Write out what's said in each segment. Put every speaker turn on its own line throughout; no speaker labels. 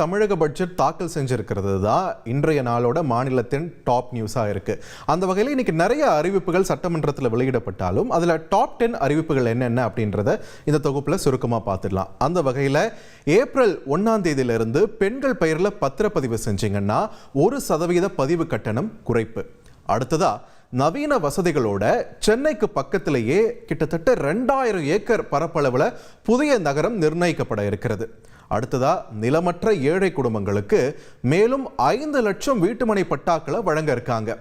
தமிழக பட்ஜெட் தாக்கல் செஞ்சிருக்கிறது தான் இன்றைய நாளோட மாநிலத்தின் டாப் நியூஸாக இருக்குது அந்த வகையில் இன்னைக்கு நிறைய அறிவிப்புகள் சட்டமன்றத்தில் வெளியிடப்பட்டாலும் அதில் டாப் டென் அறிவிப்புகள் என்னென்ன அப்படின்றத இந்த தொகுப்பில் சுருக்கமாக பார்த்துடலாம் அந்த வகையில் ஏப்ரல் ஒன்றாம் தேதியிலிருந்து பெண்கள் பெயரில் பத்திரப்பதிவு செஞ்சீங்கன்னா ஒரு சதவீத பதிவு கட்டணம் குறைப்பு. அடுத்ததாக நவீன வசதிகளோட சென்னைக்கு பக்கத்திலேயே கிட்டத்தட்ட ரெண்டாயிரம் ஏக்கர் பரப்பளவில் புதிய நகரம் நிர்ணயிக்கப்பட இருக்கிறது. அடுத்ததா நிலமற்ற ஏழை குடும்பங்களுக்கு மேலும் ஐந்து லட்சம் வீட்டுமனை பட்டாக்களை வழங்க இருக்காங்க.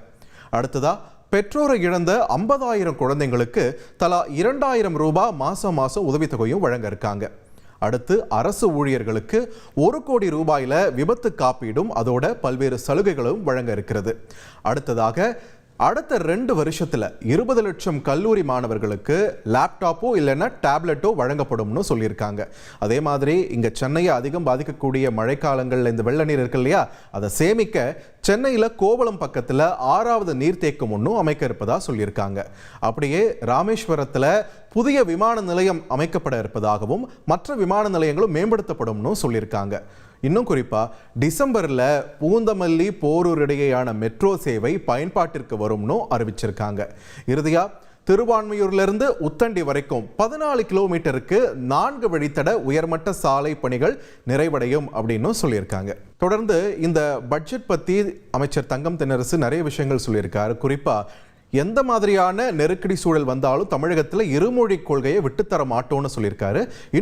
அடுத்ததா பெற்றோரை இழந்த ஐம்பதாயிரம் குழந்தைங்களுக்கு தலா இரண்டாயிரம் ரூபாய் மாதம் மாதம் உதவித்தொகையும் வழங்க இருக்காங்க. அடுத்து அரசு ஊழியர்களுக்கு ஒரு கோடி ரூபாயில விபத்து காப்பீடும் அதோட பல்வேறு சலுகைகளும் வழங்க இருக்கிறது. அடுத்ததாக அடுத்த ரெண்டு வருஷத்தில் இருபது லட்சம் கல்லூரி மாணவர்களுக்கு லேப்டாப்போ இல்லைன்னா டேப்லெட்டோ வழங்கப்படும்னு சொல்லியிருக்காங்க. அதே மாதிரி இங்கே சென்னையை அதிகம் பாதிக்கக்கூடிய மழைக்காலங்களில் இந்த வெள்ள நீர் இருக்கு இல்லையா? அதை சேமிக்க சென்னையில் கோவளம் பக்கத்தில் ஆறாவது நீர்த்தேக்கம் ஒன்றும் அமைக்க இருப்பதாக சொல்லியிருக்காங்க. அப்படியே ராமேஸ்வரத்தில் புதிய விமான நிலையம் அமைக்கப்பட இருப்பதாகவும் மற்ற விமான நிலையங்களும் மேம்படுத்தப்படும்னு சொல்லியிருக்காங்க. இன்னும் குறிப்பா டிசம்பர்ல பூந்தமல்லி போரூர் இடையேயான மெட்ரோ சேவை பயன்பாட்டிற்கு வரும்னு அறிவிச்சிருக்காங்க. இறுதியா திருவான்மையூர்ல இருந்து உத்தண்டி வரைக்கும் பதினாலு கிலோமீட்டருக்கு நான்கு வழித்தட உயர்மட்ட சாலை பணிகள் நிறைவடையும் அப்படின்னு சொல்லியிருக்காங்க. தொடர்ந்து இந்த பட்ஜெட் பத்தி அமைச்சர் தங்கம் தென்னரசு நிறைய விஷயங்கள் சொல்லியிருக்காரு. குறிப்பா எந்த மாதிரியான நெருக்கடி சூழல் வந்தாலும் தமிழகத்தில் இருமொழி கொள்கையை விட்டுத்தர மாட்டோம்னு சொல்லியிருக்காரு.